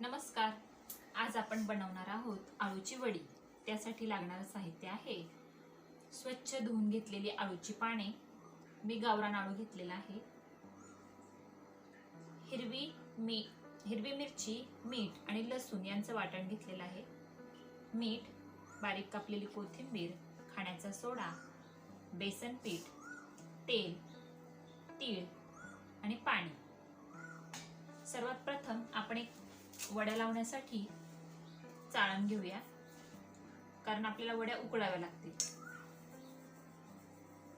नमस्कार. आज आपण बनवणार आहोत आळूची वडी. त्यासाठी लागणारं साहित्य आहे. स्वच्छ धुवून घेतलेली आळूची पाने. मी गावरान आळू घेतलेला आहे. हिरवी मी हिरवी मिरची मीठ आणि लसूण यांचं वाटण घेतलेलं आहे. मीठ बारीक कापलेली कोथिंबीर खाण्याचा सोडा बेसन पीठ तेल तीळ आणि पाणी. सर्वात प्रथम आपण एक वड्या लावण्यासाठी चाळण घेऊया. कारण आपल्याला वड्या उकळाव्या लागतील.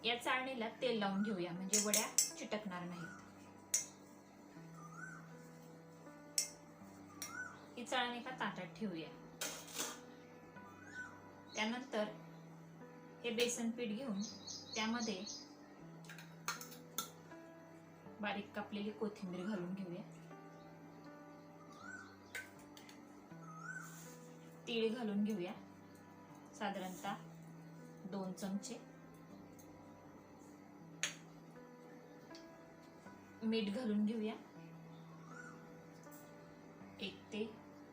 या चाळणीला तेल लावून घेऊया. म्हणजे वड्या चिटकणार नाहीत. ही चाळण एका ताटात ठेवूया. त्यानंतर हे बेसन पीठ घेऊन त्यामध्ये बारीक कापलेली कोथिंबीर घालून घेऊया. तीळ घालून घेऊया. साधारणतः दोन चमचे. मीठ घालून घेऊया. एक ते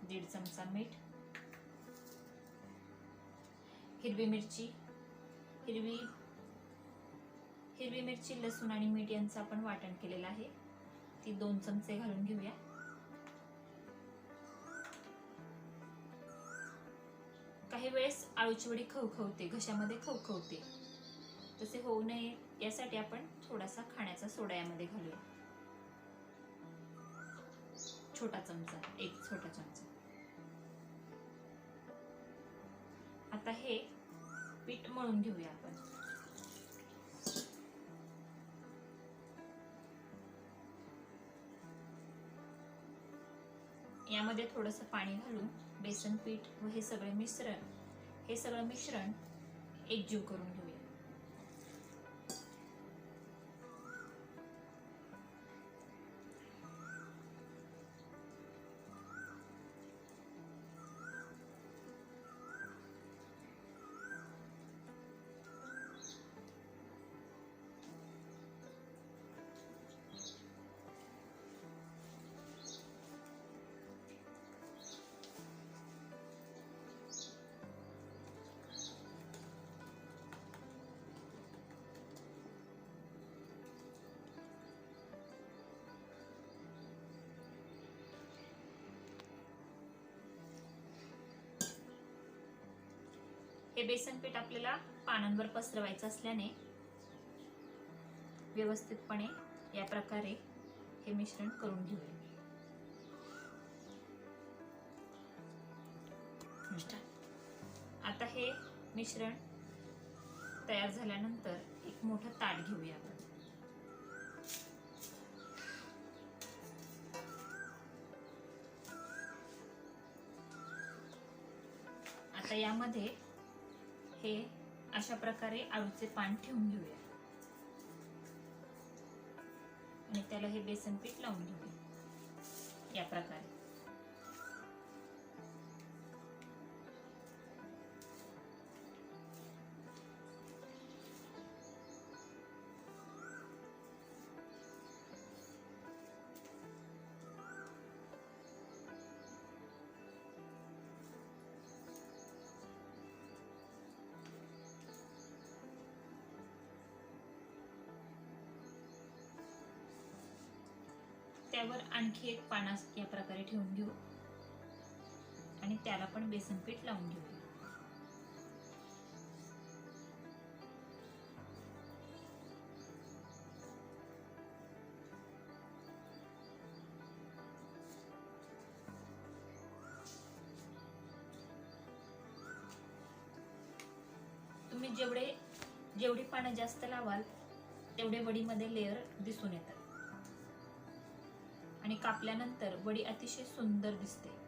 दीड चमचा मीठ. हिरवी मिरची. हिरवी हिरवी मिरची लसूण आणि मीठ यांचं आपण वाटण केलेलं आहे. ती दोन चमचे घालून घेऊया. काही वेळेस आळूची वडी खवखवते घशामध्ये खवखवते. तसे होऊ नये यासाठी आपण थोडासा खाण्याचा सोडा यामध्ये घालूया. छोटा चमचा एक छोटा चमचा. आता हे पीठ मळून घेऊया आपण. यामध्ये थोडंसं पाणी घालून बेसन पीठ व हे सगळे मिश्रण हे सगळं मिश्रण एकजीव करून घेऊ. हे बेसन पीठ आपल्याला पानांवर पसरवायचं असल्याने व्यवस्थितपणे या प्रकारे हे मिश्रण करून घेऊया. आता हे मिश्रण तयार झाल्यानंतर एक मोठं ताट घेऊया आपण. आता यामध्ये हे अशा प्रकारे आळूचे पान ठेवून घेऊया. आणि त्याला हे बेसन पीठ लावून घेऊया. या प्रकारे. त्यावर आणखी एक पाना या प्रकारे ठेवून घेऊ. आणि त्याला पण बेसन पीठ लावून घेऊ. तुम्ही जेवढे जेवढी पानं जास्त लावाल तेवढे वडीमध्ये लेअर दिसून येतात. आणि कापल्यानंतर वडी अतिशय सुंदर दिसते.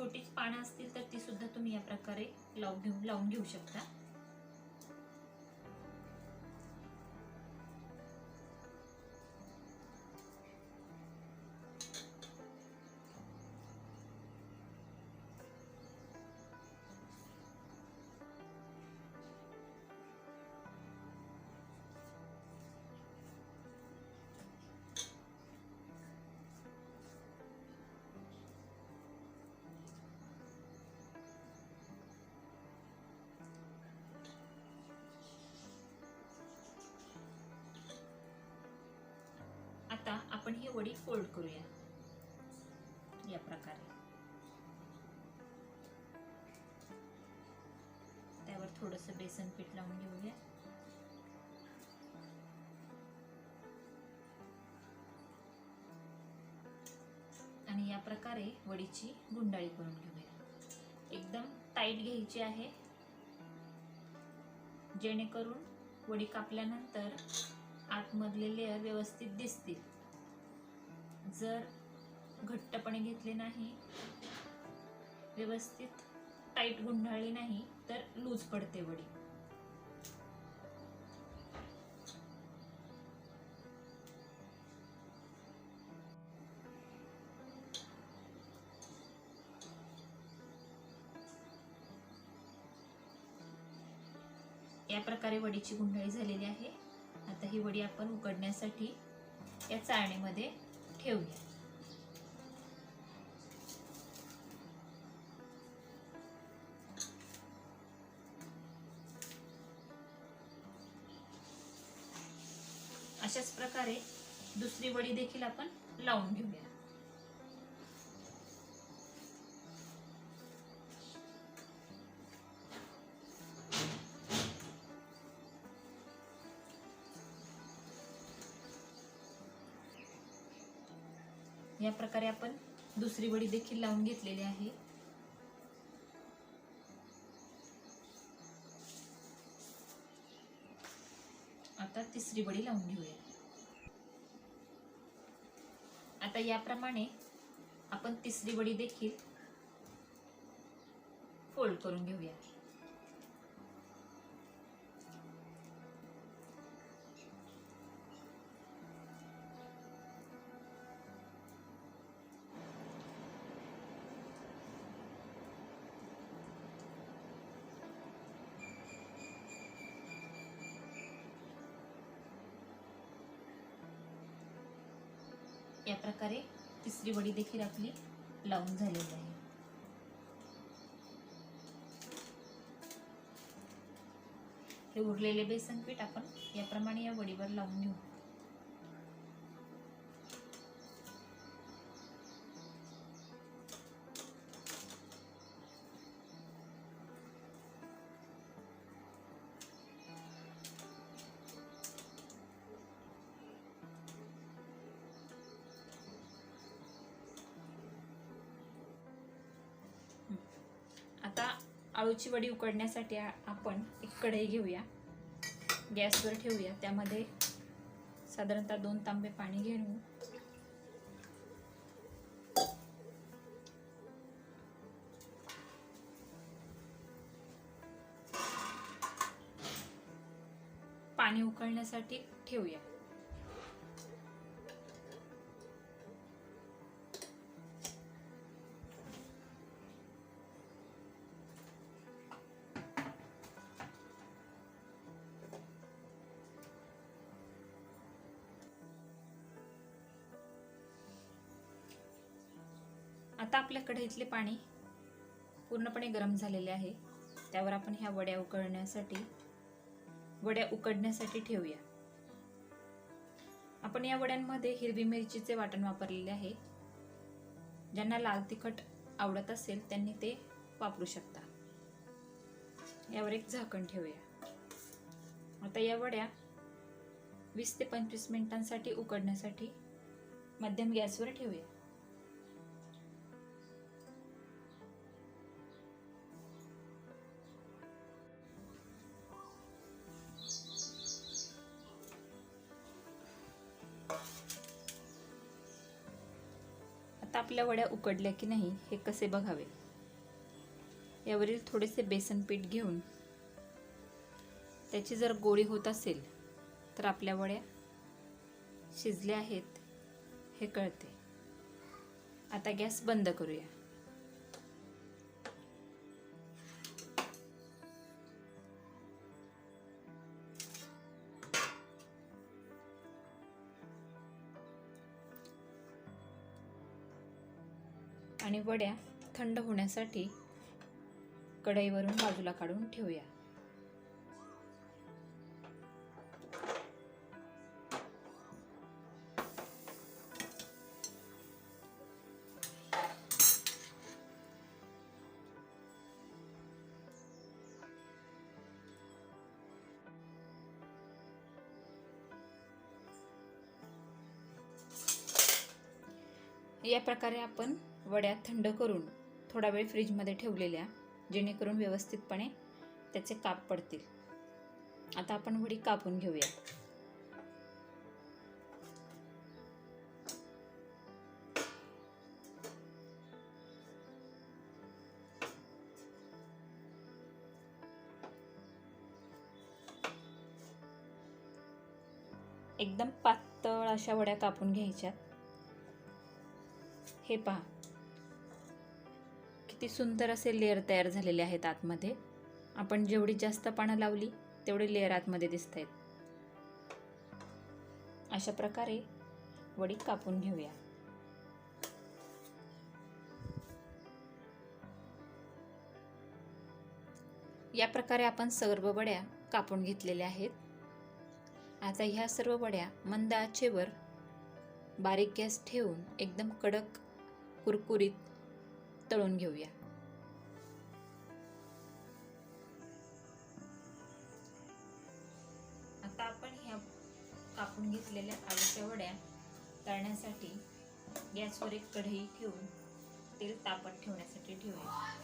छोटीच पानं असतील तर ती सुद्धा तुम्ही या प्रकारे लावून घेऊ लावून घेऊ शकता. आपण ही वडी फोल्ड करूया. या प्रकारे. त्यावर थोडस बेसन पीठ लावून घेऊया. आणि या प्रकारे वडीची गुंडाळी करून घेऊया. एकदम टाईट घ्यायची आहे. जेणेकरून वडी कापल्यानंतर आतमधले लेअर व्यवस्थित दिसतील. जर घट्टपणे घेतले नाही व्यवस्थित टाईट गुंडाळली नाही तर लूज पडते वडी. या प्रकारे वडीची गुंडाळी झालेली आहे. आता ही वडी आपण उकडण्यासाठी या चाळणीमध्ये ठेवूया अशाच प्रकारे दुसरी वडी देखील आपण लावून घेऊया. या प्रकारे आपण दुसरी वडी देखील लावून घेतलेली आहे. आता तिसरी वडी लावून घेऊया. आता याप्रमाणे आपण तिसरी वडी देखील फोल्ड करून घेऊया. या प्रकारे तिसरी वडी देखील आपली लावून झालेली आहे. हे उरलेले बेसन पीठ आपण याप्रमाणे या वडीवर लावून घेऊ. आता आळूची वडी उकडण्यासाठी आपण एक कढई घेऊया. गॅसवर ठेवूया. त्यामध्ये साधारणतः दोन तांबे पाणी घेऊ पाणी उकळण्यासाठी ठेवूया. आता आपल्या कढईतले पाणी पूर्णपणे गरम झालेले आहे. त्यावर आपण ह्या वड्या उकळण्यासाठी वड्या उकडण्यासाठी ठेवूया. आपण या वड्यांमध्ये हिरवी मिरचीचे वाटण वापरलेले आहे. ज्यांना लाल तिखट आवडत असेल त्यांनी ते वापरू शकता. यावर एक झाकण ठेवूया. आता या वड्या वीस ते पंचवीस मिनिटांसाठी उकडण्यासाठी मध्यम गॅसवर ठेवूया. आपल्या वड्या उकडल्या की नाही हे कसे बघावे? यावरील थोडेसे बेसन पीठ घेऊन त्याची जर गोळी होत असेल तर आपल्या वड्या शिजल्या आहेत हे कळते. आता गॅस बंद करूया. आणि वड्या थंड होण्यासाठी कढईवरून बाजूला काढून ठेवूया. या प्रकारे आपण वड्या थंड करून थोडा वेळ फ्रीजमध्ये ठेवलेल्या जेणेकरून व्यवस्थितपणे त्याचे काप पडतील. आता आपण वडी कापून घेऊया. एकदम पातळ अशा वड्या कापून घ्यायच्यात. हे पहा. किती सुंदर असे लेअर तयार झालेले आहेत आतमध्ये. आपण जेवढी जास्त पानं लावली तेवढे लेअर आतमध्ये दिसत आहेत अशा प्रकारे वडी कापून घेऊया. या प्रकारे आपण सर्व वड्या कापून घेतलेल्या आहेत. आता ह्या सर्व वड्या मंद आचेवर बारीक गॅस ठेवून एकदम कडक कुरकुरीत तळून घेऊया. आता आपण ह्या कापून घेतलेल्या आळूच्या वड्या तळण्यासाठी गॅसवर एक कढई ठेवून तेल तापत ठेवण्यासाठी ठेवूया.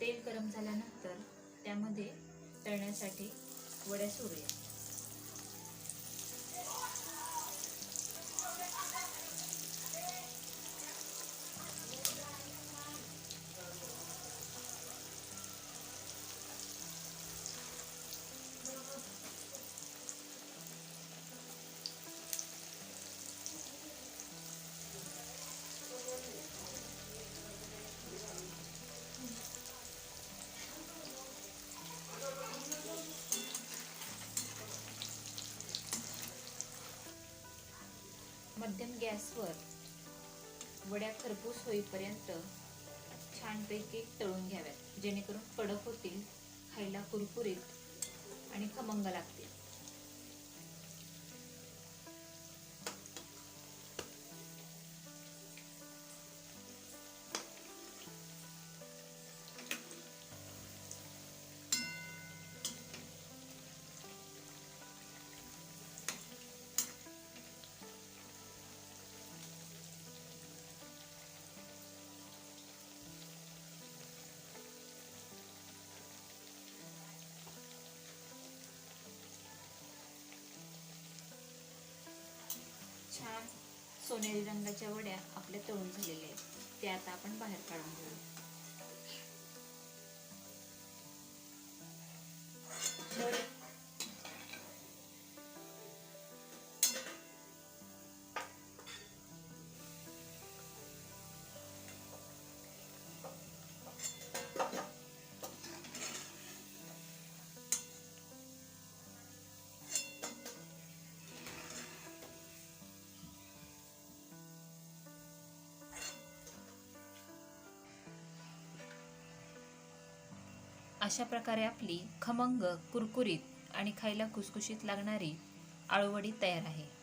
तेल गरम झाल्यानंतर त्यामध्ये तळण्यासाठी वड्या सोडूया. मध्यम गॅसवर वड्या खरपूस होईपर्यंत छानपैकी तळून घ्याव्यात. जेणेकरून कडक होतील खायला कुरकुरीत आणि खमंग लागतील. छान सोनेरी रंगाच्या वड्या आपल्या तळून झालेल्या आहेत. त्या आता आपण बाहेर काढून घेऊ अशा प्रकारे आपली खमंग कुरकुरीत आणि खायला खुसखुशीत लागणारी आळूवडी तयार आहे.